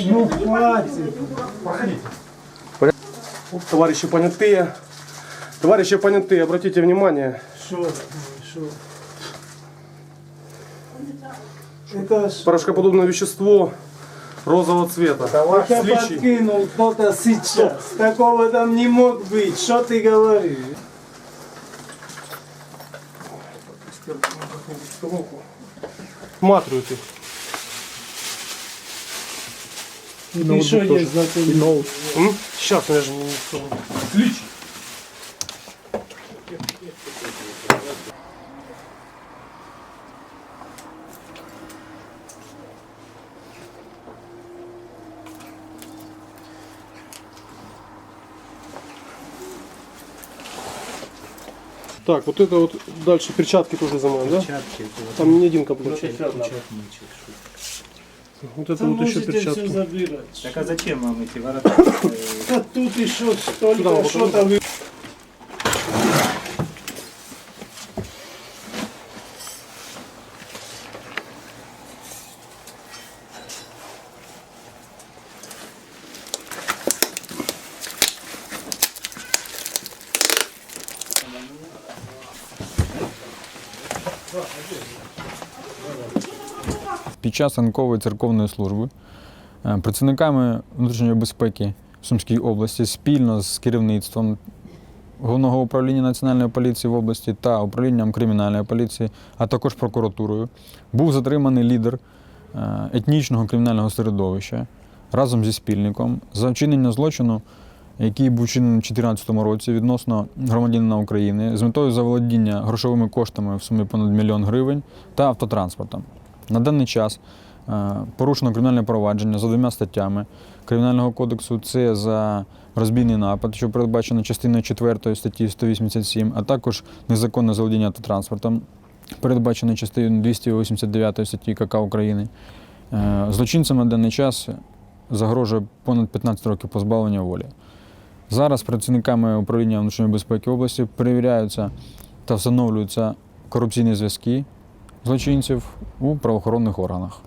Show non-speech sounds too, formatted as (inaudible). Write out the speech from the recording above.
Ну, хватит. Проходите. Товарищи понятые, товарищи понятые, обратите внимание, Что? Это порошкоподобное вещество розового цвета. Я подкинул кто-то сейчас. Такого там не мог быть. Что ты говоришь? Матривают их. И что есть за ты? Сейчас, я же не Сличий. Так, вот это вот дальше перчатки тоже замаем, да? Там не один комплект. Вот это Там вот еще можете все перчатки. забирать. Так а зачем вам эти ворота? (coughs) Да тут еще столько вот что-то вы... Під час ранкової церковної служби е, працівниками внутрішньої безпеки в Сумській області спільно з керівництвом Головного управління Національної поліції в області та управлінням кримінальної поліції, а також прокуратурою, був затриманий лідер е, етнічного кримінального середовища разом зі спільником за вчинення злочину, який був вчинений у 2014 році відносно громадянина України з метою заволодіння грошовими коштами в сумі понад мільйон гривень та автотранспортом. На даний час е, порушено кримінальне провадження за двома статтями Кримінального кодексу. Це за розбійний напад, що передбачено частиною 4 статті 187, а також незаконне заволодіння автотранспортом, передбачено частиною 289 статті КК України. Е, Злочинцям на даний час загрожує понад 15 років позбавлення волі. Зараз працівниками управління внутрішньої безпеки області перевіряються та встановлюються корупційні зв'язки злочинців у правоохоронних органах.